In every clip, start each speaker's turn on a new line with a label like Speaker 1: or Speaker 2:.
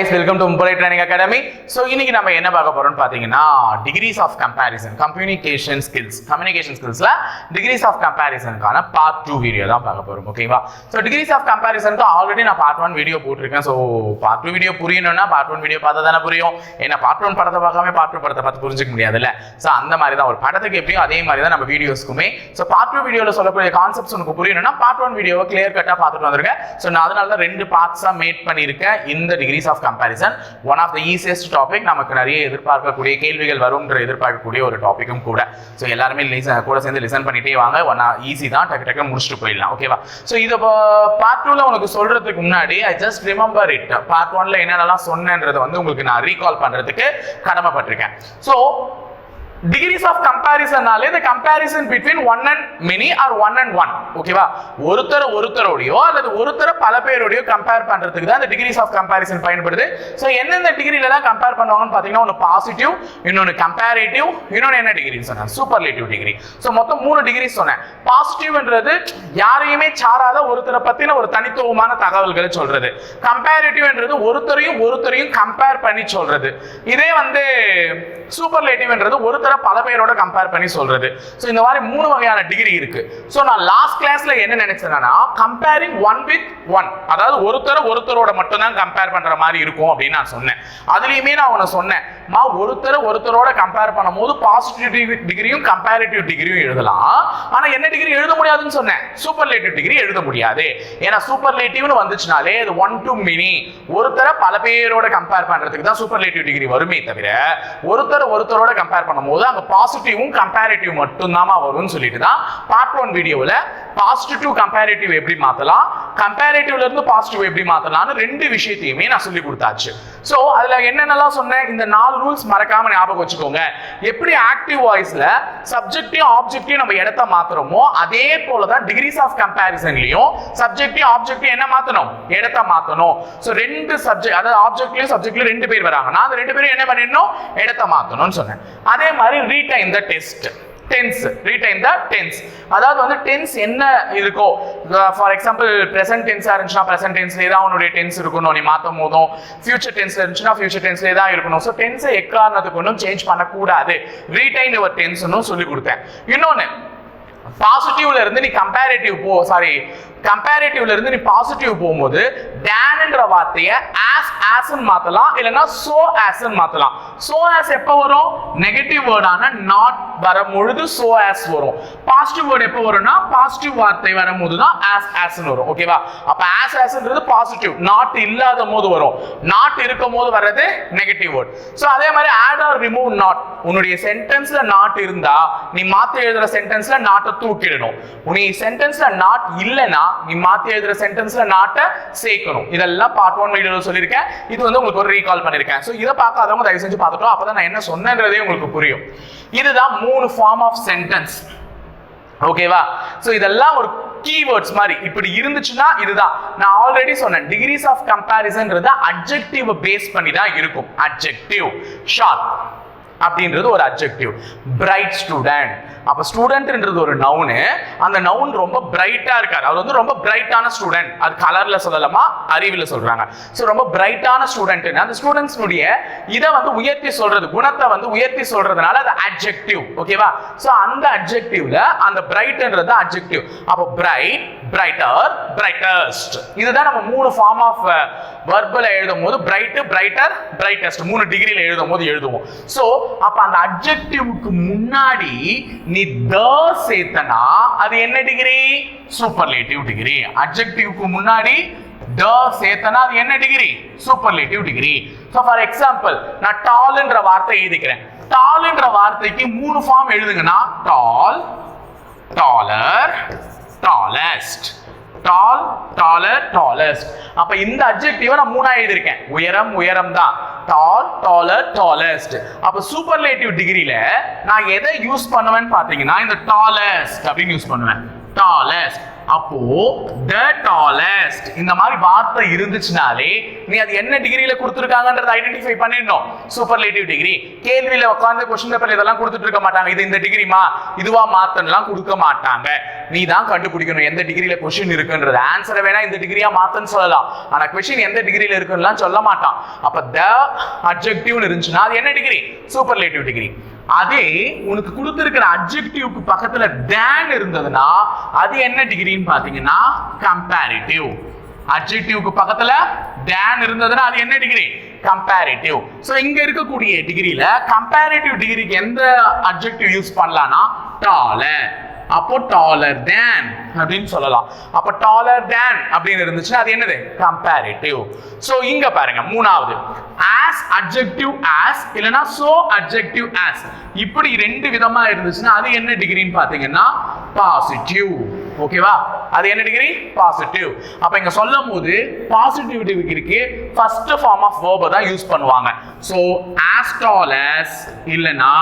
Speaker 1: Hi guys welcome to Mumbai training academy so இன்னைக்கு நம்ம என்ன பார்க்க போறோம்னு பார்த்தீங்கன்னா degrees of comparison communication skills communication ஸ்கில்ஸ்ல degrees of கம்பேரிசனுக்கான பார்ட் டூ வீடியோ தான் பார்க்க போறோம் ஓகேவா ஸோ டிகிரிஸ் ஆஃப் கம்பேரிசனுக்கு ஆல்ரெடி நான் பார்ட் ஒன் வீடியோ போட்டிருக்கேன். ஸோ பார்ட் டூ வீடியோ புரியணும்னா பார்ட் ஒன் வீடியோ பார்த்தா தானே புரியும். ஏன்னா பார்ட் ஒன் படத்தை பார்க்காம பார்ட் டூ படத்தை பார்த்து புரிஞ்சிக்க முடியாதுல்ல. ஸோ அந்த மாதிரி தான் ஒரு படத்துக்கு எப்படியும் அதே மாதிரி தான் நம்ம வீடியோஸ்க்குமே ஸோ பார்ட் டூ வீடியோவில் சொல்லக்கூடிய கான்செப்ட்ஸ் உனக்கு புரியணும்னா பார்ட் ஒன் வீடியோவை கிளியர் கட்டாக பார்த்துட்டு வந்திருக்கேன் ஸோ நான் அதனால தான் ரெண்டு பார்ட்ஸாக மேட் பண்ணியிருக்கேன். இந்த degrees of comparison one of the easiest topic நமக்கு நிறைய எதிர்பார்க்கக்கூடிய கேள்விகள் வரும்ன்ற எதிர்பார்க்கக்கூடிய ஒரு டாப்பிக்கும் கூட. ஸோ எல்லாருமே கூட சேர்ந்து லிசன் பண்ணிட்டே வாங்க. ஒன் ஈஸி தான். டக்கு டக்கு முடிச்சுட்டு போயிடலாம். ஓகேவா ஸோ இது பார்ட் டூவில் உனக்கு சொல்றதுக்கு முன்னாடி I just remember it part ஒன்ல என்னென்னலாம் சொன்னேன்றதை வந்து உங்களுக்கு நான் ரீகால் பண்றதுக்கு கடமைப்பட்டிருக்கேன். ஸோ டிகிரிஸ் ஆஃப் கம்பேரிசன்னாலே இந்த comparison between one and many or one and one ஓகேவா ஒருத்தர் ஒருத்தரோடையோ அல்லது ஒருத்தர் பல பேரோடையோ கம்பேர் பண்றதுக்கு தான் இந்த டிகிரிஸ் ஆஃப் கம்பேரிசன் பயன்படுது. ஸோ எந்தெந்த டிகிரிலலாம் கம்பேர் பண்ணுவாங்கன்னு பார்த்தீங்கன்னா ஒன்று பாசிட்டிவ் இன்னொன்று கம்பேரேட்டிவ் இன்னொன்று என்ன டிகிரி சொன்னேன்? சூப்பர்லேட்டிவ் டிகிரி ஸோ மொத்தம் மூணு டிகிரி சொன்னேன். பாசிட்டிவ்ன்றது யாரையுமே சாராத ஒருத்தரை பத்தின ஒரு தனித்துவமான தகவல்களை சொல்றது. கம்பேரிட்டிவ்ன்றது ஒருத்தரையும் ஒருத்தரையும் கம்பேர் பண்ணி சொல்றது. இதே வந்து சூப்பர்லேட்டிவ்ன்றது ஒருத்தர் பல பேரோட கம்பேர் பண்ணி சொல்றது. ஸோ இந்த மாதிரி மூணு வகையான டிகிரி இருக்கு. ஸோ நான் லாஸ்ட் கிளாஸ்ல என்ன நினைச்சேன்னா கம்பேரிங் ஒன் வித் ஒன் அதாவது ஒருத்தரை ஒருத்தரோட மட்டும்தான் கம்பேர் பண்ற மாதிரி இருக்கும் அப்படின்னு நான் சொன்னேன். அதுலயுமே நான் உன சொன்னேன். மா ஒருத்தரை ஒருத்தரோட கம்பேர் பண்ணும்போது பாசிட்டிவ் டிகிரியும் கம்பேரிட்டிவ் டிகிரியும் எழுதலாம். ஆனா என்ன டிகிரி எழுத முடியாதுன்னு சொன்னேன். சூப்பர்லேட்டிவ் டிகிரி எழுத முடியாது. ஏன்னா சூப்பர்லேட்டிவ்னு வந்துச்சுனாலே அது ஒன் டு மினி ஒருத்தரை பல பேரோட கம்பேர் பண்றதுக்கு தான் சூப்பர்லேட்டிவ் டிகிரி வருமே தவிர ஒருத்தரை ஒருத்தரோட கம்பேர் பண்ணும்போது அங்க பாசிட்டிவும் கம்பேரிட்டிவ் மட்டும்தான் வரும்னு சொல்லிட்டு தான் பார்ட் ஒன் வீடியோவில் பாசிட்டிவ் கம்பேரிட்டிவ் எப்படி மாத்தலாம்? கம்பேரிட்டிவ்ல இருந்து பாசிட்டிவ் எப்படி மாற்றலாம்னு ரெண்டு விஷயத்தையுமே நான் சொல்லி கொடுத்தாச்சு. ஸோ அதுல என்னென்னலாம் சொன்னேன்? இந்த நாலு ரூல்ஸ் மறக்காம ஞாபகம் வச்சுக்கோங்க. எப்படி ஆக்டிவ் வாய்ஸ்ல சப்ஜெக்டையும் ஆப்ஜெக்டையும் நம்ம இடத்த மாத்துறோமோ அதே போல தான் டிகிரிஸ் ஆஃப் கம்பேரிசன்லையும் சப்ஜெக்டையும் ஆப்ஜெக்டையும் என்ன மாற்றணும் இடத்த மாத்தணும். ஸோ ரெண்டு சப்ஜெக்ட் அதாவது ஆப்ஜெக்ட்லையும் சப்ஜெக்ட்லையும் ரெண்டு பேர் வராங்கன்னா அந்த ரெண்டு பேரும் என்ன பண்ணிடணும்? இடத்த மாற்றணும்னு சொன்னேன். அதே மாதிரி retain the test tense retain the tense அதாவது வந்து டென்ஸ் என்ன இருக்கோ ஃபார் எக்ஸாம்பிள் ப்ரெசன்ட் டென்ஸாக இருந்துச்சுன்னா ப்ரெசன்ட் டென்ஸ்ல தான் உன்னுடைய டென்ஸ் இருக்கணும். நீ மாற்றும் போதும். ஃபியூச்சர் டென்ஸ்ல இருந்துச்சுன்னா ஃபியூச்சர் டென்ஸ்லே தான் இருக்கணும். ஸோ டென்ஸை எக்காரணத்துக்கு ஒன்றும் சேஞ்ச் பண்ணக்கூடாது. ரீடைன் யுவர் டென்ஸ்னு சொல்லி கொடுத்தேன். இன்னொன்று பாசிட்டிவ்ல இருந்து நீ கம்பேரிட்டிவ் போ சாரி கம்பேரிட்டிவ்ல இருந்து நீ பாசிட்டிவ் போகும்போது டேன்ன்ற வார்த்தையை ஆஸ் ஆஸ்ன்னு மாத்தலாம் இல்லைன்னா சோ ஆஸ்ன்னு மாத்தலாம். சோ ஆஸ் எப்போ வரும்? நெகட்டிவ் வேர்டான நாட் வரும்பொழுது சோ ஆஸ் வரும். பாசிட்டிவ் வேர்டு எப்போ வரும்னா பாசிட்டிவ் வார்த்தை வரும்போது தான் ஆஸ் ஆஸ்ன்னு வரும். ஓகேவா அப்ப ஆஸ் ஆஸ்ன்றது பாசிட்டிவ் நாட் இல்லாத போது வரும். நாட் இருக்கும் போது வர்றது நெகட்டிவ் வேர்ட் ஸோ அதே மாதிரி ஆட் ஆர் ரிமூவ் நாட் உன்னுடைய சென்டென்ஸ்ல நாட் இருந்தா நீ மாத்தி எழுதுற சென்டென்ஸ்ல நாட்டை தூக்கிடணும். உன்னை சென்டென்ஸ்ல நாட் இல்லைன்னா நீ மாத்தி எழுதுற சென்டென்ஸ்ல நாட்டை சேர்க்கணும். இதெல்லாம் பார்ட் ஒன் வீடியோல சொல்லியிருக்கேன். இது வந்து உங்களுக்கு ஒரு ரீகால் பண்ணிருக்கேன் ஸோ இதை பார்க்காதவங்க தயவு செஞ்சு பார்த்துட்டோம். அப்பதான் நான் என்ன சொன்னேன்றதே உங்களுக்கு புரியும். இதுதான் மூணு ஃபார்ம் ஆஃப் சென்டென்ஸ் ஓகேவா ஸோ இதெல்லாம் ஒரு கீவேர்ட்ஸ் மாதிரி. இப்படி இருந்துச்சுன்னா இதுதான். நான் ஆல்ரெடி சொன்னேன். டிகிரிஸ் ஆஃப் கம்பேரிசன்ன்றது அட்ஜெக்டிவ் பேஸ் பண்ணி தான் இருக்கும். அட்ஜெக்டிவ் ஷார்ப் அப்படின்றது ஒரு அப்ஜெக்டிவ் பிரைட் ஸ்டூடெண்ட் அப்போ ஸ்டூடெண்ட்ன்றது ஒரு நவுனு அந்த நவுன் ரொம்ப பிரைட்டாக இருக்கார் அவர் வந்து ரொம்ப பிரைட்டான ஸ்டூடெண்ட் அது கலரில் சொல்லலாமா? அறிவில் சொல்கிறாங்க ஸோ ரொம்ப பிரைட்டான ஸ்டூடெண்ட்னு அந்த ஸ்டூடெண்ட்ஸ்னுடைய இதை வந்து உயர்த்தி சொல்கிறது குணத்தை வந்து உயர்த்தி சொல்கிறதுனால அது அட்ஜெக்டிவ் ஓகேவா ஸோ அந்த அட்ஜெக்டிவ்ல அந்த பிரைட்ன்றது அட்ஜெக்டிவ் அப்போ பிரைட் பிரைட்டர் பிரைட்டஸ்ட் இதுதான் நம்ம மூணு ஃபார்ம் ஆஃப் வர்பில் எழுதும் போது பிரைட் பிரைட்டர் பிரைட்டஸ்ட் மூணு டிகிரியில் எழுதும் போது எழுதுவோம். ஸோ அப்ப அந்த அட்ஜெக்டிவ்க்கு முன்னாடி நீ த சேர்த்தனா அது என்ன டிகிரி சூப்பர்லேட்டிவ் டிகிரி அட்ஜெக்டிவ்க்கு முன்னாடி த சேர்த்தனா அது என்ன degree superlative degree so for example நான் டால்ன்ற வார்த்தை எழுதிக்கிறேன். டால்ன்ற வார்த்தைக்கு மூணு form எழுதுங்கன்னா tall taller tallest tall taller tallest அப்ப இந்த அட்ஜெக்டிவ நான் மூணா எழுதியிருக்கேன். உயரம் உயரம் தான் டால் டாலர் டாலஸ்ட் அப்ப சூப்பர்லேட்டிவ் டிகிரியில நான் எதை யூஸ் பண்ணுவேன்னு பாத்தீங்கன்னா இந்த டாலஸ்ட் அப்படின்னு யூஸ் பண்ணுவேன். டாலஸ்ட் அப்போ த டாலஸ்ட் இந்த மாதிரி வார்த்தை இருந்துச்சுனாலே நீ அது என்ன டிகிரியில கொடுத்துருக்காங்கன்றத ஐடென்டிஃபை பண்ணிடணும். சூப்பர்லேட்டிவ் டிகிரி கேள்வியில உட்காந்து கொஸ்டின் பேப்பர் இதெல்லாம் கொடுத்துட்டு இருக்க மாட்டாங்க. இது இந்த டிகிரிமா இதுவா மாத்தன்லாம் கொடுக்க மாட்டாங்க. நீ தான் கண்டுபிடிக்கணும் எந்த டிகிரியில கொஸ்டின் இருக்குன்றது. ஆன்சரை வேணா இந்த டிகிரியா மாத்தன்னு சொல்லலாம். ஆனா கொஸ்டின் எந்த டிகிரியில இருக்குன்னுலாம் சொல்ல மாட்டான். அப்ப த அப்ஜெக்டிவ்னு இருந்துச்சுன்னா அது என்ன டிகிரி சூப்பர்லேட்டிவ் டிகிரி அதே உனக்கு கொடுத்துருக்கிற அப்ஜெக்டிவ்க்கு பக்கத்துல தேன் இருந்ததுன்னா அது என்ன டிகிரின்னு பாத்தீங்கன்னா கம்பேரிட்டிவ் அப்ஜெக்டிவ்க்கு பக்கத்துல தேன் இருந்ததுன்னா அது என்ன டிகிரி கம்பேரிட்டிவ் ஸோ இங்க இருக்கக்கூடிய டிகிரியில கம்பேரிட்டிவ் டிகிரிக்கு எந்த அப்ஜெக்டிவ் யூஸ் பண்ணலாம்னா டாலர் அப்போ டாலர் தேன் அப்படின்னு சொல்லலாம். அப்போ டாலர் தேன் அப்படின்னு இருந்துச்சுன்னா அது என்னது? கம்பேரிட்டிவ் ஸோ இங்க பாருங்க மூணாவது. ஆஸ் அட்ஜெக்டிவ் ஆஸ் இல்லனா சோ அட்ஜெக்டிவ் ஆஸ் இப்படி ரெண்டு விதமா இருந்துச்சுன்னா அது என்ன டிகிரின்னு பாத்தீங்கன்னா பாசிட்டிவ் ஓகேவா அது என்ன டிகிரி பாசிட்டிவ் அப்ப இங்க சொல்லும் போது பாசிட்டிவ் டிகிரிக்கு ஃபர்ஸ்ட் ஃபார்ம் ஆஃப் verb தான் யூஸ் பண்ணுவாங்க. சோ as tall as இல்லனா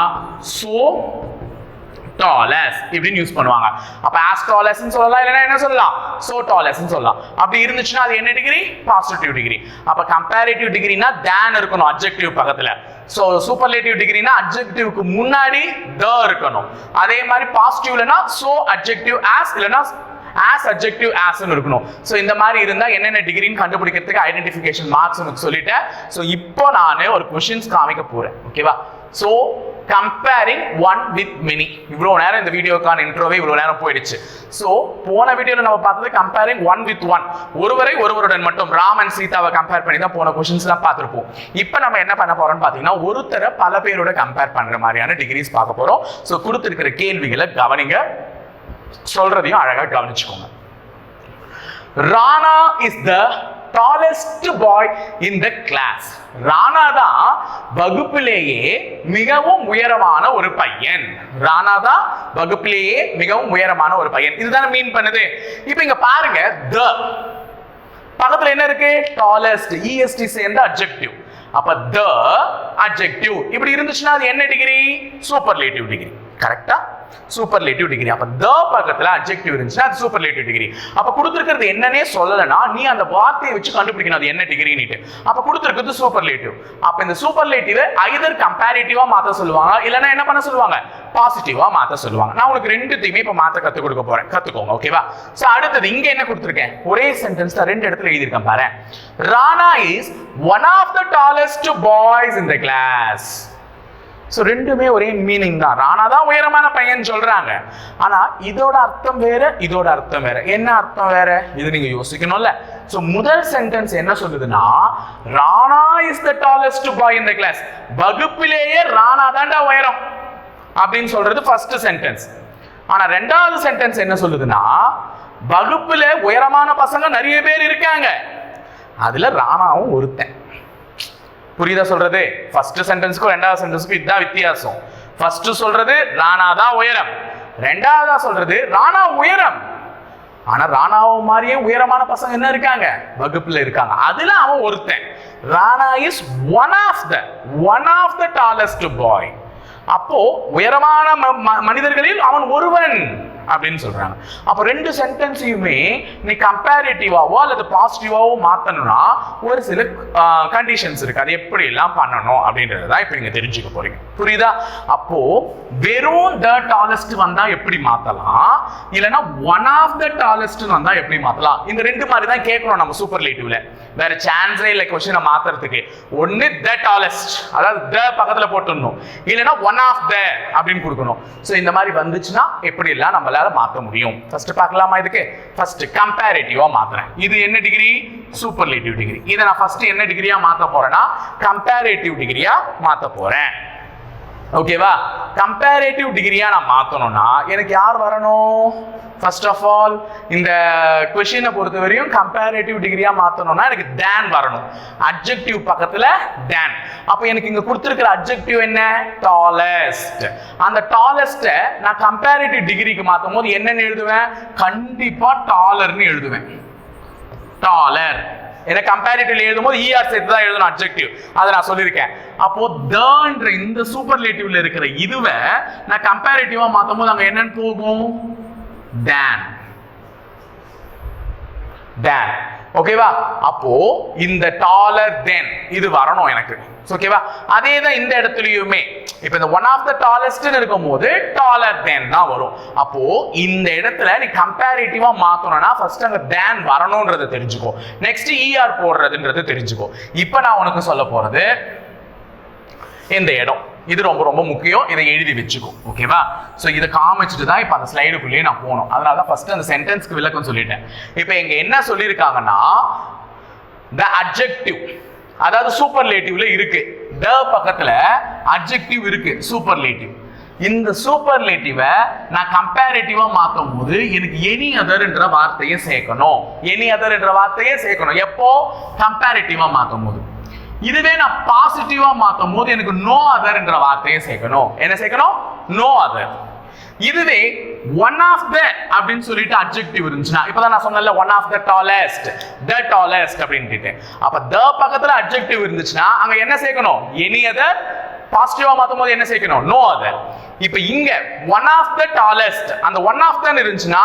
Speaker 1: டாலஸ் இப்படின்னு யூஸ் பண்ணுவாங்க. அப்ப ஆஸ் டாலஸ்னு சொல்லலாம் இல்லைன்னா என்ன சொல்லலாம்? சோ டாலஸ்னு சொல்லலாம். அப்படி இருந்துச்சுன்னா அது என்ன டிகிரி பாசிட்டிவ் டிகிரி அப்ப கம்பேரிட்டிவ் டிகிரினா தேன் இருக்கணும் அப்ஜெக்டிவ் பக்கத்துல. ஸோ சூப்பர்லேட்டிவ் டிகிரினா அப்ஜெக்டிவ்க்கு முன்னாடி த இருக்கணும். அதே மாதிரி பாசிட்டிவ்லனா சோ அப்ஜெக்டிவ் ஆஸ் இல்லைன்னா ஆஸ் அப்ஜெக்டிவ் ஆஸ்னு இருக்கணும். ஸோ இந்த மாதிரி இருந்தால் என்னென்ன டிகிரின்னு கண்டுபிடிக்கிறதுக்கு ஐடென்டிஃபிகேஷன் மார்க்ஸ் எனக்கு சொல்லிட்டேன். ஸோ இப்போ நான் ஒரு கொஷின்ஸ் காமிக்க போகிறேன் ஓகேவா so comparing one with many இவ்வளோ நேரம் இந்த வீடியோக்கான இன்ட்ரோவே இவ்வளோ நேரம் போயிடுச்சு. ஸோ போன வீடியோவில் நம்ம பார்த்தது கம்பேரிங் ஒன் வித் ஒன் ஒருவரை ஒருவருடன் மட்டும் ராமன் சீதாவை கம்பேர் பண்ணி தான் போன கொஷின்ஸ்லாம் பார்த்துருப்போம். இப்போ நம்ம என்ன பண்ண போகிறோம்னு பார்த்தீங்கன்னா ஒருத்தரை பல பேரோட கம்பேர் பண்ணுற மாதிரியான டிகிரிஸ் பார்க்க போகிறோம் ஸோ கொடுத்துருக்கிற கேள்விகளை கவனிங்க. சொல்கிறதையும் அழகாக கவனிச்சுக்கோங்க. Rana is the tallest boy in the class Rana தான் வகுப்பிலேயே மிகவும் உயரமான ஒரு பையன். ராணா தான் வகுப்பிலேயே மிகவும் உயரமான ஒரு பையன். இதுதானே மீன் பண்ணுது? இப்போ இங்க பாருங்க த பக்கத்துல என்ன இருக்கு? டாலஸ்ட் இஎஸ்டி சேர்ந்த அட்ஜெக்டிவ் அப்ப த அட்ஜெக்டிவ் இப்படி இருந்துச்சுன்னா அது என்ன டிகிரி சூப்பர்லேட்டிவ் டிகிரி கரெக்டா சூப்பர்லேட்டிவ் டிகிரி அப்ப த பக்கத்துல அப்ஜெக்டிவ் இருந்துச்சுன்னா அது சூப்பர்லேட்டிவ் டிகிரி அப்ப கொடுத்துருக்கிறது என்னன்னே சொல்லலைன்னா நீ அந்த வார்த்தையை வச்சு கண்டுபிடிக்கணும். அது என்ன டிகிரின்னு அப்ப கொடுத்துருக்கிறது சூப்பர்லேட்டிவ் அப்ப இந்த சூப்பர்லேட்டிவ் ஐதர் கம்பேரிட்டிவா மாத்த சொல்லுவாங்க இல்லைன்னா என்ன பண்ண சொல்லுவாங்க? பாசிட்டிவா மாத்த சொல்லுவாங்க. நான் உனக்கு ரெண்டுத்தையுமே இப்ப மாத்த கத்து கொடுக்க போறேன். கத்துக்கோங்க ஓகேவா சோ அடுத்தது இங்க என்ன கொடுத்துருக்கேன்? ஒரே சென்டென்ஸ் தான் ரெண்டு இடத்துல எழுதியிருக்கேன் பாரு. Rana is one of the tallest boys in the class so ரெண்டுமே ஒரே மீனிங் தான். ராணா தான் உயரமான பையன் சொல்றாங்க. ஆனா இதோட அர்த்தம் வேற இதோட அர்த்தம் வேற. என்ன அர்த்தம் வேற? இது நீங்க யோசிக்கணும்ல. ஸோ முதல் சென்டென்ஸ் என்ன சொல்லுதுன்னா Rana is the tallest boy இந்த கிளாஸ் வகுப்பிலேயே ராணா தாண்டா உயரம். அப்படின்னு சொல்றது ஃபர்ஸ்ட் சென்டென்ஸ் ஆனா ரெண்டாவது சென்டென்ஸ் என்ன சொல்லுதுன்னா வகுப்புல உயரமான பசங்க நிறைய பேர் இருக்காங்க. அதுல ராணாவும் ஒருத்தன். புரியுதா சொல்றது? ஃபர்ஸ்ட் சென்டென்ஸ்க்கும் ரெண்டாவது சென்டென்ஸ்க்கும் இதுதான் வித்தியாசம். ஃபர்ஸ்ட் சொல்றது ராணா தான் உயரம். ரெண்டாவதா சொல்றது ராணா உயரம். ஆனா ராணாவை மாதிரியே உயரமான பசங்க என்ன இருக்காங்க? வகுப்புல இருக்காங்க. அதுல அவன் ஒருத்தன். Rana is one of the one of the tallest boy அப்போ உயரமான ம- ம- மனிதர்களில் அவன் ஒருவன். அப்படின்னு சொல்றாங்க. அப்போ ரெண்டு சென்டென்ஸையுமே நீ கம்பேரிட்டிவாவோ அல்லது பாசிட்டிவாவோ மாத்தணும்னா ஒரு சில கண்டிஷன்ஸ் இருக்கு. அது எப்படி எல்லாம் பண்ணணும் அப்படின்றது தான் இப்போ நீங்க தெரிஞ்சுக்க போறீங்க. புரியுதா? அப்போ வெறும் த டாலஸ்ட் வந்தா எப்படி மாத்தலாம்? இல்லைன்னா ஒன் ஆஃப் த டாலஸ்ட் வந்தா எப்படி மாத்தலாம்? இந்த ரெண்டு மாதிரி தான் கேட்கணும் நம்ம சூப்பர் லேட்டிவ்ல வேற சான்ஸே இல்லை கொஸ்டினை மாத்துறதுக்கு. ஒன்னு த டாலஸ்ட் அதாவது த பக்கத்துல போட்டுடணும். இல்லைன்னா ஒன் ஆஃப் த அப்படின்னு கொடுக்கணும். ஸோ இந்த மாதிரி வந்துச்சுன்னா எப்படி எல்லாம் நம்மளால மாத்த முடியும். ஃபர்ஸ்ட் பார்க்கலாமா இதுக்கு? ஃபர்ஸ்ட் கம்பேரிட்டிவா மாத்துறேன். இது என்ன டிகிரி சூப்பர்லேட்டிவ் டிகிரி இதை நான் ஃபர்ஸ்ட் என்ன டிகிரியா மாத்த போறேன்னா கம்பேரேட்டிவ் டிகிரியா மாத்த போறேன். ஓகேவா கம்பேரேட்டிவ் டிகிரியா நான் மாத்தணும்னா எனக்கு யார் வரணும்? ஃபர்ஸ்ட் ஆஃப் ஆல் இந்த கொஷினை பொறுத்த வரையும் கம்பேரேட்டிவ் டிகிரியா மாத்தணும்னா எனக்கு தேன் வரணும். அட்ஜெக்டிவ் பக்கத்துல தேன் அப்போ எனக்கு இங்க கொடுத்துருக்கிற அட்ஜெக்டிவ் என்ன? டாலஸ்ட் அந்த டாலஸ்ட்டை நான் கம்பேரேட்டிவ் டிகிரிக்கு மாத்தும் போது என்னன்னு எழுதுவேன்? கண்டிப்பா டாலர்னு எழுதுவேன். டாலர் ஏன்னா கம்பேரிட்டிவ்ல எழுதும்போது இஆர் சேர்த்து தான் எழுதணும் அப்ஜெக்டிவ் அதை நான் சொல்லியிருக்கேன். அப்போ தன்ற இந்த சூப்பர்லேட்டிவ்ல இருக்கிற இதுவை நான் கம்பேரிட்டிவா மாத்தும் போது அங்க என்னன்னு போகும்? தேன் தேன் ஓகேவா அப்போ இந்த டாலர் தென் இது வரணும் எனக்கு. ஓகேவா அதே தான் இந்த இடத்துலயுமே. இப்போ இந்த ஒன் ஆஃப் த டாலஸ்ட்னு இருக்கும் போது டாலர் தேன் தான் வரும். அப்போ இந்த இடத்துல நீ கம்பேரிட்டிவா மாத்தணும்னா ஃபர்ஸ்ட் அங்க தேன் வரணும்ன்றதை தெரிஞ்சுக்கோ. நெக்ஸ்ட் இஆர் போடுறதுன்றது தெரிஞ்சுக்கோ. இப்போ நான் உனக்கு சொல்ல போறது இந்த இடம். இது ரொம்ப ரொம்ப முக்கியம். இதை எழுதி வச்சுக்கோ. ஓகேவா ஸோ இதை காமிச்சிட்டு தான் இப்போ அந்த ஸ்லைடுக்குள்ளேயே நான் போகணும். அதனால தான் ஃபர்ஸ்ட் அந்த சென்டென்ஸ்க்கு விளக்கம் சொல்லிட்டேன். இப்போ இங்கே என்ன சொல்லியிருக்காங்கன்னா த அட்ஜெக்டிவ் அதாவது சூப்பர்லேட்டிவ்ல இருக்கு. த பக்கத்துல அட்ஜெக்டிவ் இருக்கு சூப்பர்லேட்டிவ் இந்த சூப்பர்லேட்டிவை நான் கம்பேரிட்டிவா மாற்றும் போது எனக்கு எனி அதர்ன்ற வார்த்தையை சேர்க்கணும். எனி அதர்ன்ற வார்த்தையை சேர்க்கணும். எப்போ? கம்பேரிட்டிவா மாற்றும் போது இதுவே நான் பாசிட்டிவா மாத்தும் போது எனக்கு நோ அதர்ன்ற வார்த்தையை சேர்க்கணும். என்ன சேர்க்கணும்? நோ அதர் இதுவே ஒன் ஆஃப் த அப்படின்னு சொல்லிட்டு அட்ஜெக்டிவ் இருந்துச்சுன்னா இப்பதான் நான் சொன்னேன்ல one of the tallest the tallest அப்படின்ட்டு அப்ப த பக்கத்துல அப்ஜெக்டிவ் இருந்துச்சுன்னா அங்க என்ன சேர்க்கணும்? எனி அதர் பாசிட்டிவா மாத்தும் போது என்ன சேர்க்கணும்? நோ அதர் இப்ப இங்க ஒன் ஆஃப் த டாலஸ்ட் அந்த ஒன் ஆஃப் தான் இருந்துச்சுன்னா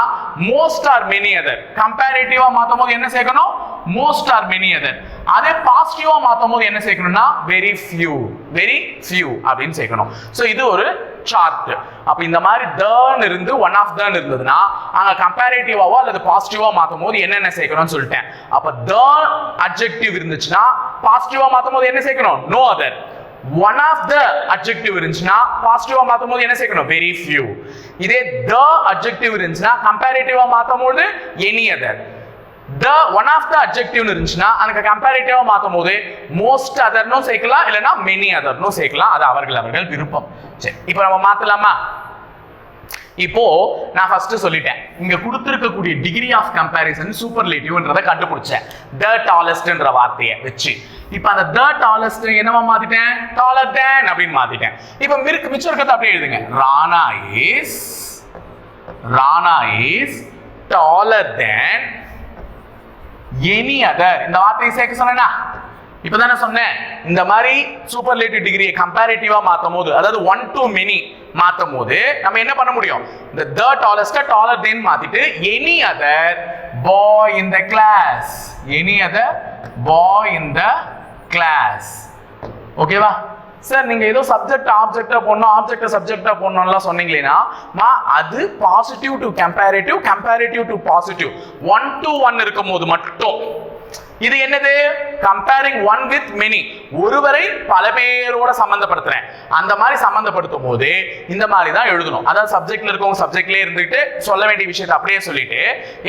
Speaker 1: மோஸ்ட் ஆர் மெனி அதர் கம்பேரிட்டிவா மாத்தும் போது என்ன சேர்க்கணும்? மோஸ்ட் ஆர் மெனி அதர் அதே பாசிட்டிவா மாத்தும் போது என்ன சேர்க்கணும்னா வெரி ஃபியூ வெரி ஃபியூ அப்படின்னு சேர்க்கணும். சோ இது ஒரு சார்ட் அப்ப இந்த மாதிரி தேர்ன் இருந்து ஒன் ஆஃப் தேர்ன் இருந்ததுன்னா அங்க கம்பேரிட்டிவாவோ அல்லது பாசிட்டிவா மாத்தும் போது என்னென்ன சேர்க்கணும்னு சொல்லிட்டேன். அப்ப தேர்ன் அட்ஜெக்டிவ் இருந்துச்சுன்னா பாசிட்டிவா மாத்தும் போது என்ன சேர்க்கணும்? No other one of the adjective இருந்துச்சுன்னா பாசிட்டிவா மாத்தும் போது என்ன சேர்க்கணும்? வெரி ஃபியூ இதே த அட்ஜெக்டிவ் இருந்துச்சுன்னா கம்பேரிட்டிவா மாத்தும் போது any other the one of the adjective இருந்துச்சுன்னா அதுக்கு கம்பேரிட்டிவா மாத்தும் போது மோஸ்ட் அதர்னும் சேர்க்கலாம் இல்லைன்னா மெனி அதர்னும் சேர்க்கலாம். அது அவர்கள் அவர்கள் விருப்பம். சரி இப்போ நம்ம மாத்தலாமா? இப்போ நான் ஃபர்ஸ்ட் சொல்லிட்டேன். இங்க கொடுத்திருக்கக்கூடிய டிகிரி ஆஃப் கம்பேரிசன் சூப்பர்லேட்டிவ்ன்றத கண்டுபிடிச்சேன். த டாலஸ்ட்ன்ற வார்த்தையை வச்சு. இப்போ அந்த த டாலஸ்ட் என்னவா மாத்திட்டேன்? டாலர் டேன் அப்படின்னு மாத்திட்டேன். இப்போ மிருக்கு மிச்சம் இருக்கிறத அப்படியே எழுதுங்க. Rana is Rana is taller than any other இந்த வார்த்தையை சேர்க்க சொன்னேனா? இப்பதானே சொன்னேன். இந்த மாதிரி சூப்பர்லேட்டிவ் டிகிரியை கம்பேரிட்டிவா மாத்தும் போது அதாவது ஒன் டு மெனி மாத்தும் போது நம்ம என்ன பண்ண முடியும்? இந்த த டாலஸ்ட் டாலர் தென் மாத்திட்டு any other boy in the class any other boy in the class ஓகேவா சார் நீங்க ஏதோ சப்ஜெக்ட் ஆப்ஜெக்டா போடணும் ஆப்ஜெக்ட் சப்ஜெக்டா போடணும்லாம் சொன்னீங்களேனா அது positive to comparative comparative to positive one to one இருக்கும் போது மட்டும். இது என்னது? கம்பேரிங் ஒன் வித் மெனி ஒருவரை பல பேரோட சம்மந்தப்படுத்துறேன் அந்த மாதிரி சம்மந்தப்படுத்தும் போது இந்த மாதிரி தான் எழுதணும். அதாவது சப்ஜெக்ட்ல இருக்கவங்க சப்ஜெக்ட்லயே இருந்துட்டு சொல்ல வேண்டிய விஷயத்தை அப்படியே சொல்லிட்டு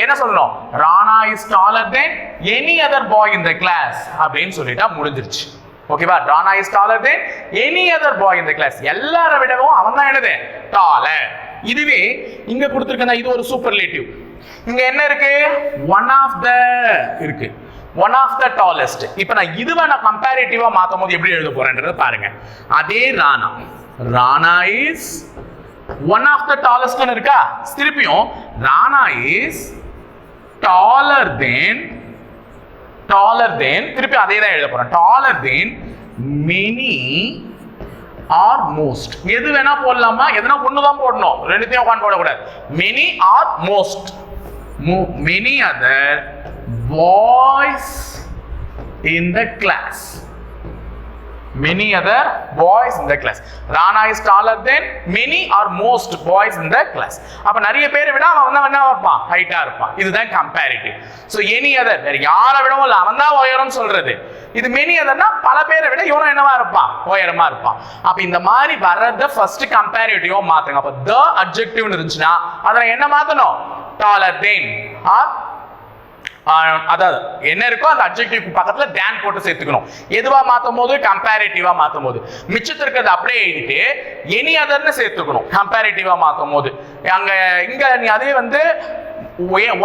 Speaker 1: என்ன சொல்லணும்? Rana is taller than any other boy in the class அப்படின்னு சொல்லிட்டா முடிஞ்சிருச்சு. ஓகேவா Rana is taller than any other boy in the class எல்லாரை விடவும் அவன் தான் என்னது? டாலர் இதுவே இங்க கொடுத்துருக்கேன் இது ஒரு சூப்பர்லேட்டிவ் இங்க என்ன இருக்கு? ஒன் ஆஃப் த இருக்கு. ஒன் ஆஃப் த டாலஸ்ட் இப்போ நான் இதுவை நான் கம்பேரிட்டிவா மாத்தும் போது எப்படி எழுத போறேன்றதை பாருங்க. அதே Rana. Rana is one of the டாலஸ்ட்னு இருக்கா? திருப்பியும் Rana is taller than taller than திருப்பி அதே தான் எழுத போறேன். Taller than many or most எது வேணா போடலாமா? எதுனா ஒன்று தான் போடணும். ரெண்டுத்தையும் உட்காந்து போடக்கூடாது. Many or most many other boys in the class many other boys in the class. Rana is taller than many or most boys in the class. அப்ப நிறைய பேரை விட அவன் தான் என்ன இருப்பான். ஹைட்டா இருப்பான். இதுதான் கம்பேரிட்டிவ் சோ எனி அதர் வேற யாரை விடவும் இல்லை. அவன் தான் உயரம் சொல்றது. இது மெனி அதர்னா பல பேரை விட இவனும் என்னவா இருப்பான்? உயரமா இருப்பான். அப்ப இந்த மாதிரி வர்றத ஃபர்ஸ்ட் கம்பேரிட்டிவா மாத்துங்க. அப்ப த அப்ஜெக்டிவ்னு இருந்துச்சுன்னா அதுல என்ன மாத்தணும்? டாலர் தென் ஆர் அதாவது என்ன இருக்கோ அந்த அப்ஜெக்டிவ் பக்கத்துல டேன் போட்டு சேர்த்துக்கணும். எதுவா மாத்தும் போது கம்பேரிட்டிவா மாத்தும் போது மிச்சத்து இருக்கிறது அப்படியே எழுதிட்டு எனி அதர்னு சேர்த்துக்கணும். கம்பேரிட்டிவா மாத்தும் போது அங்க இங்க நீ அதே வந்து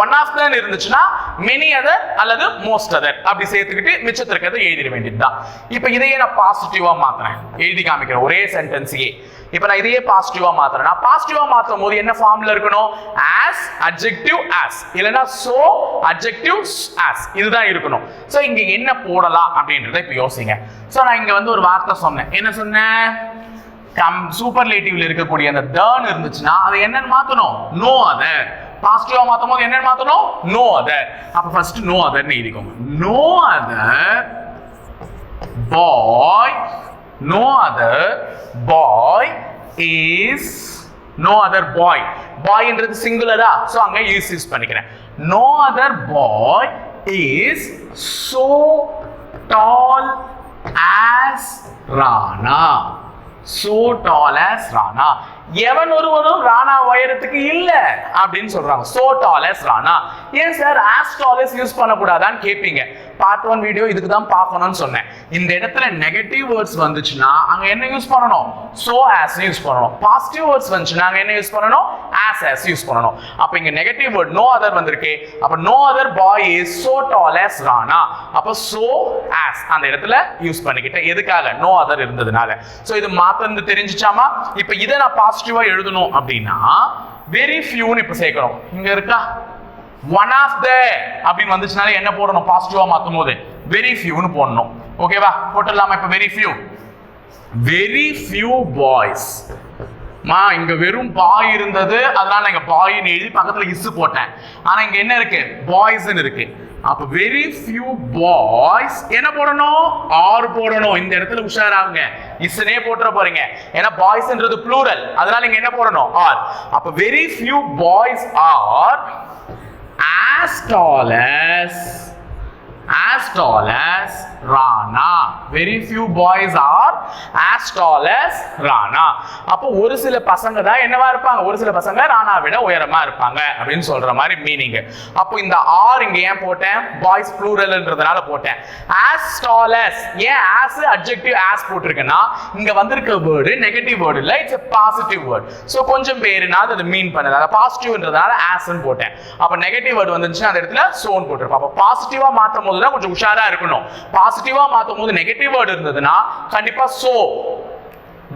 Speaker 1: ஒன் ஆஃப் தான் இருந்துச்சுன்னா மெனி அதர் அல்லது மோஸ்ட் அதர் அப்படி சேர்த்துக்கிட்டு மிச்சத்து இருக்கிறத எழுதிட வேண்டியதுதான். இப்போ இதையே நான் பாசிட்டிவா மாத்துறேன். எழுதி காமிக்கிறேன். ஒரே சென்டென்ஸையே இப்போ நான் இதையே பாசிட்டிவா மாத்துறேன். பாசிட்டிவா மாத்தும் போது என்ன ஃபார்ம்ல இருக்கணும்? ஆஸ் அட்ஜெக்டிவ் ஆஸ் இல்லைன்னா சோ அட்ஜெக்டிவ் ஆஸ் இதுதான் இருக்கணும். சோ இங்க என்ன போடலாம் அப்படின்றத இப்போ யோசிங்க. சோ நான் இங்க வந்து ஒரு வார்த்தை சொன்னேன். என்ன சொன்னேன் கம் சூப்பர்லேட்டிவ்ல இருக்கக்கூடிய அந்த டேர்ன் இருந்துச்சுன்னா அதை என்னன்னு மாத்தணும்? நோ அதர் பாசிட்டிவா மாத்தும் போது என்னன்னு மாத்தணும்? நோ அதர் அப்ப ஃபர்ஸ்ட் நோ அதர்னு எழுதிக்கோங்க. No other boy no other boy is no other boy பாய்ன்றது என்றது சிங்குலரா ஸோ அங்கே யூஸ் யூஸ் பண்ணிக்கிறேன் no other boy is so tall as Rana so tall as Rana எவன் ஒருவனும் ராணா உயரத்துக்கு இல்லை அப்படின்னு சொல்றாங்க so டால் as ராணா ஏன் சார்? as யூஸ் பண்ணக்கூடாதான்னு கேட்பீங்க பார்ட் ஒன் வீடியோ இதுக்கு தான் பார்க்கணும்னு சொன்னேன். இந்த இடத்துல நெகட்டிவ் வேர்ட்ஸ் வந்துச்சுன்னா அங்க என்ன யூஸ் பண்ணணும்? சோ ஆஸ் யூஸ் பண்ணணும். பாசிட்டிவ் வேர்ட்ஸ் வந்துச்சுன்னா அங்க என்ன யூஸ் பண்ணணும்? ஆஸ் ஆஸ் யூஸ் பண்ணணும். அப்ப இங்க நெகட்டிவ் வேர்ட் நோ அதர் வந்திருக்கு. அப்ப no other boy is so tall as Rana அப்ப சோ ஆஸ் அந்த இடத்துல யூஸ் பண்ணிக்கிட்டேன். எதுக்காக? நோ அதர் இருந்ததுனால. சோ இது மாத்தந்து தெரிஞ்சுச்சாமா? இப்ப இதை நான் பாசிட்டிவா எழுதணும் அப்படின்னா வெரி ஃபியூன்னு இப்ப சேர்க்கணும் இங்க இருக்கா? ஒன் ஆஃப் த அப்படின்னு வந்துச்சுனால என்ன போடணும்? பாசிட்டிவா மாத்தும் போது வெரி ஃபியூன்னு போடணும். ஓகேவா போட்டுடலாமா இப்ப very few very few boys மா இங்க வெறும் பாய் இருந்தது. அதனால இங்க பாய்னு எழுதி பக்கத்துல இஸ் போட்டேன். ஆனா இங்க என்ன இருக்கு? பாய்ஸ்னு இருக்கு. அப்ப வெரி ஃபியூ பாய்ஸ் என்ன போடணும்? ஆர் போடணும். இந்த இடத்துல உஷாராகுங்க. இஸ்னே போட்டுற போறீங்க. ஏன்னா பாய்ஸ்ன்றது ப்ளூரல் அதனால இங்க என்ன போடணும்? ஆர் அப்ப very few boys are as tall as as tall as Rana. Very few boys are as tall as Rana. அப்போ ஒரு சில பசங்க தான் என்னவா இருப்பாங்க? ஒரு சில பசங்க ராணா விட உயரமா இருப்பாங்க அப்படின்னு சொல்ற மாதிரி மீனிங் அப்போ இந்த ஆர் இங்க ஏன் போட்டேன்? பாய்ஸ் ப்ளூரல்ன்றதுனால போட்டேன். As tall as ஏன் as adjective as போட்டிருக்கேன்னா இங்க வந்திருக்க வேர்டு நெகட்டிவ் வேர்டு இல்லை இட்ஸ் பாசிட்டிவ் வேர்டு ஸோ கொஞ்சம் பேருனா அது மீன் பண்ணது அதை பாசிட்டிவ்ன்றதுனால ஆஸ்ன்னு போட்டேன். அப்போ நெகட்டிவ் வேர்டு வந்துச்சுன்னா அந்த இடத்துல சோன் போட்டிருப்போம். அப்போ பாசிட்டிவா மாற்றும் போது தான் கொஞ்சம் உஷாரா இருக்கணும். பாசிட்டிவா மாத்தும் போது நெகட்டிவ் வேர்டு இருந்ததுன்னா கண்டிப்பா சோ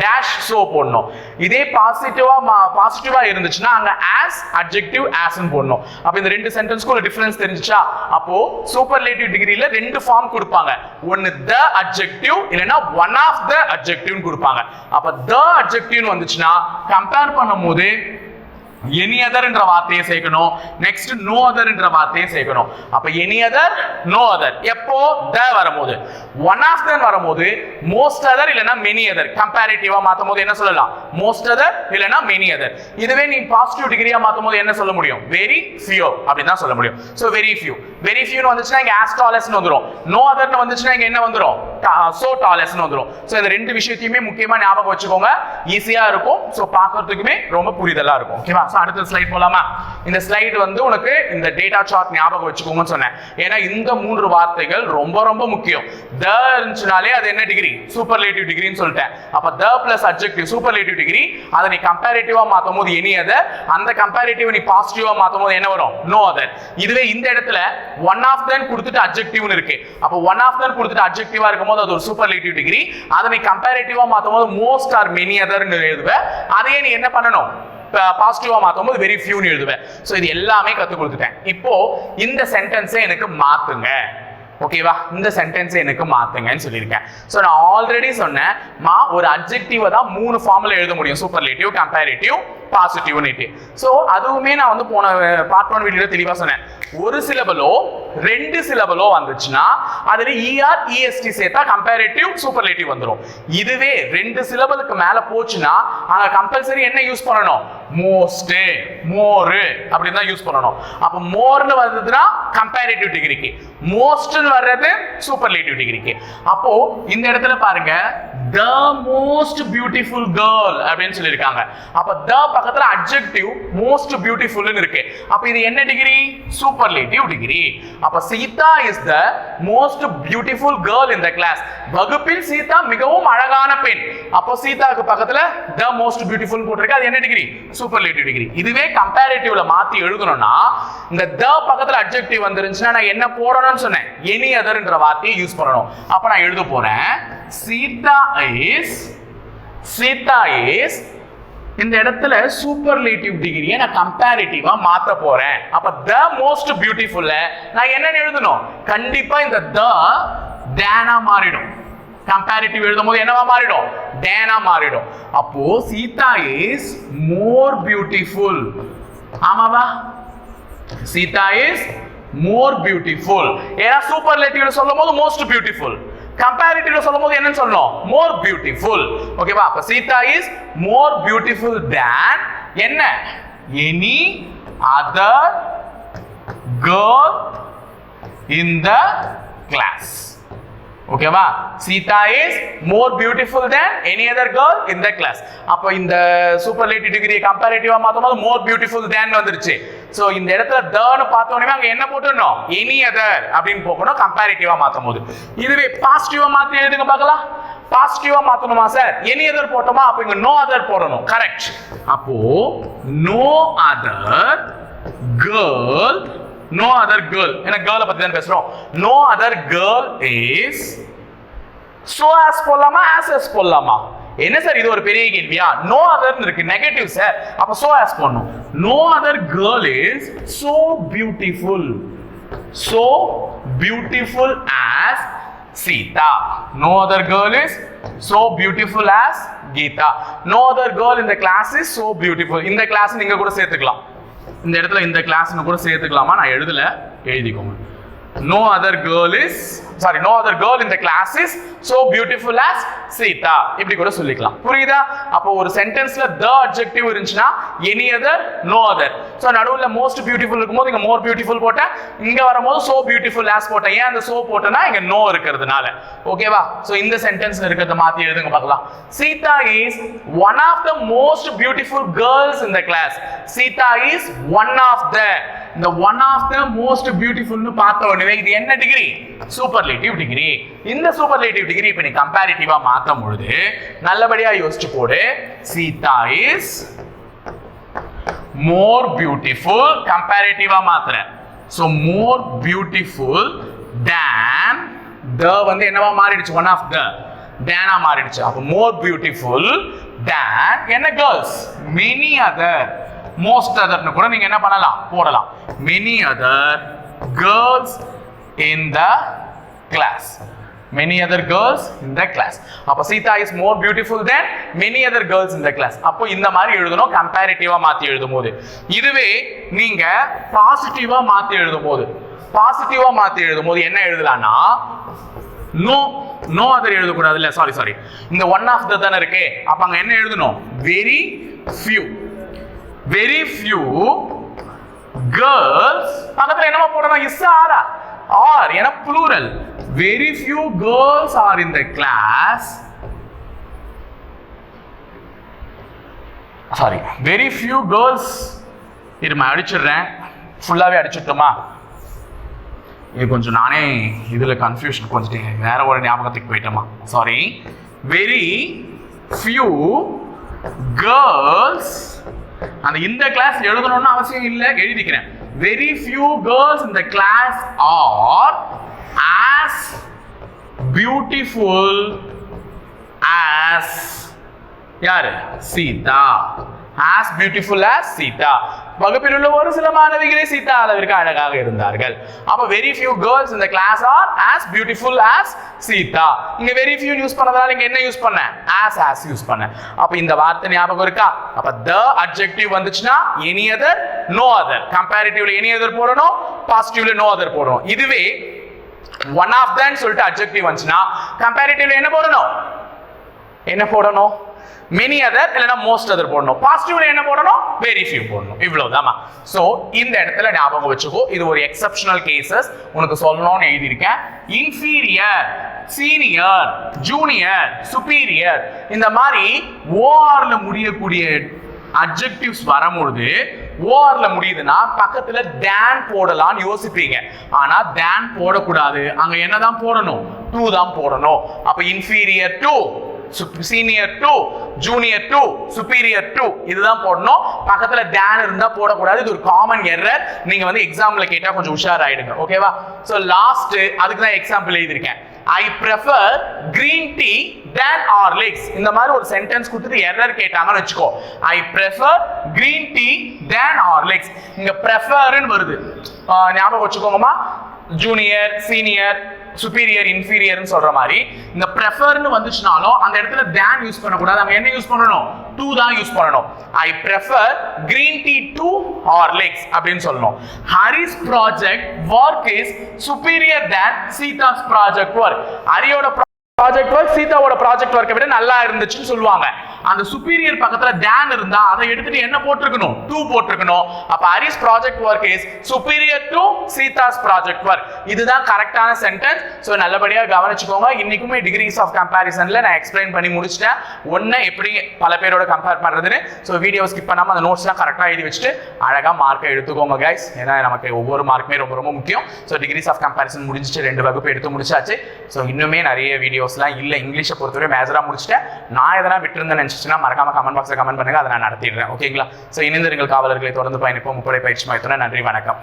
Speaker 1: டேஷ் சோ போடணும். இதே பாசிட்டிவா பாசிட்டிவா இருந்துச்சுன்னா அங்க ஆஸ் அப்ஜெக்டிவ் ஆஸ்ன்னு போடணும். அப்ப இந்த ரெண்டு சென்டென்ஸ்க்கும் ஒரு டிஃபரன்ஸ் தெரிஞ்சுச்சா? அப்போ சூப்பர்லேட்டிவ் டிகிரியில ரெண்டு ஃபார்ம் கொடுப்பாங்க. ஒன்னு த அட்ஜெக்டிவ் இல்லைன்னா ஒன் ஆஃப் த அட்ஜெக்டிவ்னு கொடுப்பாங்க. அப்ப த அட்ஜெக்டிவ்னு வந்துச்சுன்னா கம்பேர் பண்ணும்போது எனி அதர்ன்ற வார்த்தையை சேர்க்கணும். நெக்ஸ்ட் நோ அதர்ன்ற வார்த்தையை சேர்க்கணும். அப்ப எனி அதர் நோ அதர் எப்போ? த வரும்போது. ஒன் ஆஃப் தன் வரும்போது மோஸ்ட் அதர் இல்லைன்னா மெனி அதர் கம்பேரிட்டிவா மாத்தும் போது என்ன சொல்லலாம்? மோஸ்ட் அதர் இல்லைன்னா மெனி அதர் இதுவே நீ பாசிட்டிவ் டிகிரியா மாத்தும் போது என்ன சொல்ல முடியும்? வெரி ஃபியூ அப்படின்னு தான் சொல்ல முடியும். ஸோ வெரி ஃபியூ வெரி ஃபியூன்னு வந்துச்சுன்னா இங்க ஆஸ் டாலஸ்னு வந்துடும் நோ அதர்னு வந்துச்சுன்னா இங்க என்ன வந்துடும் சோ டாலஸ்னு uh, வந்துடும் ஸோ இந்த ரெண்டு விஷயத்தையுமே முக்கியமா ஞாபகம் வச்சுக்கோங்க. ஈஸியா இருக்கும். ஸோ பார்க்கறதுக்குமே ரொம்ப புரிதலா இருக்கும். ஓகேவா ஸோ அடுத்த ஸ்லைட் போலாமா? இந்த ஸ்லைடு வந்து உனக்கு இந்த டேட்டா சார்ட் ஞாபகம் வச்சுக்கோங்கன்னு சொன்னேன். ஏன்னா இந்த மூன்று வார்த்தைகள் ரொம்ப ரொம்ப முக்கியம். த இருந்துச்சுனாலே அது என்ன டிகிரி சூப்பர்லேட்டிவ் டிகிரின்னு சொல்லிட்டேன். அப்ப the plus objective superlative degree அதை நீ கம்பேரிட்டிவா மாத்தும் போது எனி அதர் அந்த கம்பேரிட்டிவ் நீ பாசிட்டிவா மாத்தும் போது என்ன வரும்? நோ அதர் இதுவே இந்த இடத்துல ஒன் ஆஃப் தென் கொடுத்துட்டு அப்ஜெக்டிவ்னு இருக்கு. அப்போ ஒன் ஆஃப் தென் கொடுத்துட்டு அப்ஜெக்டிவா இருக்கும்போது அது ஒரு சூப்பர்லேட்டிவ் டிகிரி அதை நீ கம்பேரிட்டிவா மாத்தும் போது மோஸ்ட் ஆர் மெனி அதர்னு எழுதுவேன் அதையே நீ என்ன பண்ணணும்? பாசிட்டிவா மாத்தும் போது வெரி ஃபியூன்னு எழுதுவேன் ஸோ இது எல்லாமே கற்றுக் கொடுத்துட்டேன். இப்போ இந்த சென்டென்ஸை எனக்கு மாத்துங்க. ஓகேவா இந்த சென்டென்ஸை எனக்கு மாத்துங்கன்னு சொல்லியிருக்கேன். ஸோ நான் ஆல்ரெடி சொன்னேன் மா ஒரு அப்ஜெக்டிவை தான் மூணு ஃபார்மில் எழுத முடியும். சூப்பர்லேட்டிவ் கம்பேரிட்டிவ் பாசிட்டிவ்னுட்டு ஸோ அதுவுமே நான் வந்து போன பார்ட் ஒன் வீடியோ தெளிவாக சொன்னேன். ஒரு சிலபலோ ரெண்டு சிலபலோ வந்துச்சுன்னா அதுல இஆர் இஎஸ்டி சேர்த்தா கம்பேரேட்டிவ் சூப்பர்லேட்டிவ் வந்துடும் இதுவே ரெண்டு சிலபலுக்கு மேல போச்சுன்னா அங்க கம்பல்சரி என்ன யூஸ் பண்ணணும்? மோஸ்ட் மோரு அப்படின்னு தான் யூஸ் பண்ணணும். அப்ப மோர்னு வர்றதுன்னா கம்பேரிட்டிவ் டிகிரிக்கு மோஸ்ட்னு வர்றது சூப்பர்லேட்டிவ் டிகிரிக்கு அப்போ இந்த இடத்துல பாருங்க த மோஸ்ட் பியூட்டிஃபுல் கேர்ள் அப்படின்னு சொல்லியிருக்காங்க. அப்போ த பக்கத்துல அட்ஜெக்டிவ் மோஸ்ட் பியூட்டிஃபுல்னு இருக்கு. அப்ப இது என்ன டிகிரி சூப்பர்லேட்டிவ் டிகிரி அப்போ Sita is the most beautiful girl இந்த கிளாஸ் வகுப்பில் சீதா மிகவும் அழகான பெண். அப்போ சீதாக்கு பக்கத்துல த மோஸ்ட் பியூட்டிஃபுல் போட்டிருக்கு. அது என்ன டிகிரி சூப்பர்லேட்டிவ் டிகிரி இதுவே கம்பேரிட்டிவ்ல மாத்தி எழுதணும்னா இந்த த பக்கத்துல அப்ஜெக்டிவ் வந்துருந்துச்சுன்னா நான் என்ன போடணும்னு சொன்னேன். எனி அதர்ன்ற வார்த்தையை யூஸ் பண்ணணும். அப்ப நான் எழுத போறேன் சீதா இஸ் சீதா இஸ் இந்த இடத்துல சூப்பர்லேட்டிவ் டிகிரியை நான் கம்பேரிட்டிவா மாத்த போறேன். அப்ப த மோஸ்ட் பியூட்டிஃபுல்ல நான் என்னன்னு எழுதணும்? கண்டிப்பா இந்த த டேனா மாறிடும். கம்பேரிட்டிவ் எழுதும் போது என்னவா மாறிடும்? டேனா மாறிடும். அப்போ சீதா இஸ் மோர் பியூட்டிஃபுல் ஆமாவா? சீதா இஸ் மோர் பியூட்டிஃபுல் ஏன்னா சூப்பர்லேட்டிவ்ல சொல்லும் போது மோஸ்ட் பியூட்டிஃபுல் கம்பேரிட்டிவ்ல சொல்லும் போது என்னன்னு சொல்லணும்? மோர் பியூட்டிஃபுல் ஓகேவா அப்ப Sita is more beautiful than என்ன? Any other girl in the class ஓகேவா Sita is more beautiful than any other girl in the class அப்போ இந்த சூப்பர்லேட்டிவ் டிகிரி கம்பேரிட்டிவா மாத்தும் போது மோர் பியூட்டிஃபுல் தேன் வந்துருச்சு. ஸோ இந்த இடத்துல தேர்னு பார்த்தோன்னே அங்கே அங்க என்ன போட்டுடணும் எனி அதர் அப்படின்னு போகணும் கம்பேரிட்டிவா மாத்தும் போது. இதுவே பாசிட்டிவா மாத்தி எழுதுங்க பார்க்கலாம். பாசிட்டிவா மாத்தணுமா சார் எனி அதர் போட்டோமா? அப்போ இங்க நோ அதர் போடணும். கரெக்ட் அப்போ no other girl no other girl ஏன்னா கேர்ளை பத்தி தான் பேசுறோம். No other girl is so as போடலாமா ஆஸ் எஸ் போடலாமா என்ன சார் இது ஒரு பெரிய கேள்வியா? நோ அதர் இருக்கு. நெகட்டிவ் சார் அப்ப சோ ஆஸ் போடணும் no other girl is so beautiful so beautiful as Sita no other girl is so beautiful as Geetha no other girl இந்த கிளாஸ் இஸ் சோ பியூட்டிஃபுல் இந்த class நீங்க கூட சேர்த்துக்கலாம். இந்த இடத்துல இந்த கிளாஸ்னு கூட சேர்த்துக்கலாமா? நான் எழுதல. எழுதிக்கோங்க. No other girl is sorry no other girl இந்த class is so beautiful as Sita இப்படி கூட சொல்லிக்கலாம். புரியுதா? அப்போ ஒரு சென்டென்ஸ்ல த அட்ஜெக்டிவ் இருந்துச்சுன்னா any other no other so நடுவில் மோஸ்ட் பியூட்டிஃபுல் இருக்கும்போது இங்க மோர் பியூட்டிஃபுல் போட்டேன். இங்க வரும்போது சோ பியூட்டிஃபுல் ஆஸ் போட்டேன். ஏன் அந்த சோ போட்டேன்னா இங்க நோ இருக்கிறதுனால. ஓகேவா ஸோ இந்த சென்டென்ஸ்ல இருக்கிறத மாத்தி எழுதுங்க பார்க்கலாம். Sita is one of the most beautiful girls இந்த class Sita is one of the இந்த ஒன் ஆஃப் த மோஸ்ட் பியூட்டிஃபுல்னு பார்த்த உடனே இது என்ன டிகிரி சூப்பர்லேட்டிவ் டிகிரி இந்த சூப்பர்லேட்டிவ் டிகிரி இப்போ நீ கம்பேரிட்டிவா மாற்றும் பொழுது நல்லபடியா யோசிச்சு போடு. சீதா இஸ் மோர் பியூட்டிஃபுல் கம்பேரிட்டிவா மாத்துறேன் so more beautiful than the வந்து என்னவா மாறிடுச்சு? ஒன் ஆஃப் த தேனா மாறிடுச்சு. அப்போ மோர் பியூட்டிஃபுல் தேன் என்ன கேர்ள்ஸ் மெனி அதர் மோஸ்ட் அதர்னு கூட நீங்க என்ன பண்ணலாம்? போடலாம். Many other girls in the class many other girls in the class. அப்போ Sita is more beautiful than many other girls in the class. அப்போ இந்த மாதிரி எழுதணும் கம்பேரிட்டிவா மாத்தி எழுதும் போது இதுவே நீங்க பாசிட்டிவா மாத்தி எழுதும் போது பாசிட்டிவா மாத்தி எழுதும் போது என்ன எழுதலாம்னா நோ நோ அதர் எழுதக்கூடாது இல்ல சாரி சாரி இந்த ஒன் ஆஃப் த தானே இருக்கே. அப்ப அங்க என்ன எழுதணும்? Very few very few girls பக்கத்துல என்னமா போடணும்? இஸ் ஆரா ஆர் என plural very few girls are in the class sorry very few girls இருமா அடிச்சிடுறேன். ஃபுல்லாகவே அடிச்சிட்டோமா? இது கொஞ்சம் நானே இதில் கன்ஃபியூஷன் கொஞ்சம் வேற ஒரு ஞாபகத்துக்கு போயிட்டோமா? சாரி வெரி ஃபியூ கேர்ள்ஸ் அந்த இந்த கிளாஸ் எழுதணும்னு அவசியம் இல்லை எழுதிக்கிறேன். வெரி ஃபியூ கேர்ள்ஸ் இந்த class are as beautiful as யாரு Sita as beautiful as Sita வகுப்பில் உள்ள ஒரு சில மாணவிகளே சீதா அளவிற்கு அழகாக இருந்தார்கள். அப்ப வெரி ஃபியூ கேர்ள்ஸ் இந்த class are as beautiful as Sita இங்க வெரி ஃபியூ யூஸ் பண்ணதால இங்க என்ன யூஸ் பண்ண ஆஸ் ஆஸ் யூஸ் பண்ண அப்ப இந்த வார்த்தை ஞாபகம் இருக்கா? அப்ப த அட்ஜெக்டிவ் வந்துச்சுன்னா எனி அதர் நோ அதர் கம்பேரிட்டிவ்ல எனி அதர் போடணும் பாசிட்டிவ்ல நோ அதர் போடணும். இதுவே ஒன் ஆஃப் தன் சொல்லிட்டு அட்ஜெக்டிவ் வந்துச்சுன்னா கம்பேரிட்டிவ்ல என்ன போடணும்? என்ன போடணும்? மெனி அதர் இல்லைன்னா மோஸ்ட் அதர் போடணும். பாசிட்டிவ்ல என்ன போடணும்? வெரி ஃபியூ போடணும். இவ்வளவுதான். ஸோ இந்த இடத்துல ஞாபகம் வச்சுக்கோ. இது ஒரு எக்ஸப்ஷனல் கேசஸ் உனக்கு சொல்லணும்னு எழுதியிருக்கேன். இன்ஃபீரியர் சீனியர் ஜூனியர் சுப்பீரியர் இந்த மாதிரி ஓஆர்ல முடியக்கூடிய அட்ஜெக்டிவ்ஸ் வரும்பொழுது ஓஆர்ல முடியுதுன்னா பக்கத்துல தேன் போடலாம்னு யோசிப்பீங்க. ஆனா தேன் போடக்கூடாது. அங்க என்னதான் போடணும்? டூ தான் போடணும். அப்ப inferior to senior to junior to superior to இதுதான் போடணும். பக்கத்துல டேன் இருந்தா போடக்கூடாது. இது ஒரு காமன் எரர் நீங்க வந்து எக்ஸாம்ல கேட்டா கொஞ்சம் உஷாராயிடுங்க. ஓகேவா சோ லாஸ்ட் அதுக்கு தான் எக்ஸாம்பிள் எழுதியிருக்கேன். I prefer green tea than Horlicks இந்த மாதிரி ஒரு சென்டென்ஸ் கொடுத்துட்டு எரர் கேட்டாங்கன்னு வச்சுக்கோ. I prefer green tea than Horlicks இங்க ப்ரெஃபர்னு வருது. ஞாபகம் வச்சுக்கோங்கம்மா. ஜூனியர் சீனியர் சுப்பீரியர் இன்ஃபீரியர்னு சொல்ற மாதிரி இந்த ப்ரெஃபர்னு வந்துச்சுனாலும் அந்த இடத்துல தேன் யூஸ் பண்ணக்கூடாது. நம்ம என்ன யூஸ் பண்ணணும்? டூ தான் யூஸ் பண்ணணும். I prefer green tea to Horlicks அப்படின்னு சொல்லணும். Hari's project work is superior than Sita's project work ஹரியோட project work சீதாவோட ப்ராஜெக்ட் ஒர்க்கை விட நல்லா இருந்துச்சுன்னு சொல்லுவாங்க. அந்த சுப்பீரியர் பக்கத்துல டேன் இருந்தா அதை எடுத்துட்டு என்ன போட்டிருக்கணும்? டூ போட்டிருக்கணும். அப்ப Hari's project work is superior to Sita's project work இதுதான் கரெக்டான சென்டென்ஸ் ஸோ நல்லபடியா கவனிச்சுக்கோங்க. இன்னைக்குமே டிகிரிஸ் ஆஃப் கம்பேரிசன்ல நான் எக்ஸ்பிளைன் பண்ணி முடிச்சிட்டேன். ஒன்னு எப்படி பல பேரோட கம்பேர் பண்றதுன்னு. ஸோ வீடியோ ஸ்கிப் பண்ணாம அந்த நோட்ஸ்லாம் கரெக்டாக எழுதி வச்சுட்டு அழகா மார்க்கை எடுத்துக்கோங்க கைஸ் ஏன்னா நமக்கு ஒவ்வொரு மார்க்குமே ரொம்ப ரொம்ப முக்கியம். ஸோ டிகிரிஸ் ஆஃப் கம்பேரிசன் முடிஞ்சிட்டு ரெண்டு வகுப்பு எடுத்து முடிச்சாச்சு. ஸோ இன்னுமே நிறைய வீடியோஸ் வீடியோஸ்லாம் இல்லை. இங்கிலீஷை பொறுத்தவரை மேஜராக முடிச்சிட்டேன். நான் எதனா விட்டுருந்தேன்னு நினச்சிச்சுன்னா மறக்காம கமெண்ட் பாக்ஸில் கமெண்ட் பண்ணுங்கள் அதை நான் நடத்திடுறேன். ஓகேங்களா ஸோ இணைந்திருங்கள் காவலர்களை. தொடர்ந்து பயணிப்போம். முப்படை பயிற்சி மையத்துடன் நன்றி. வணக்கம்.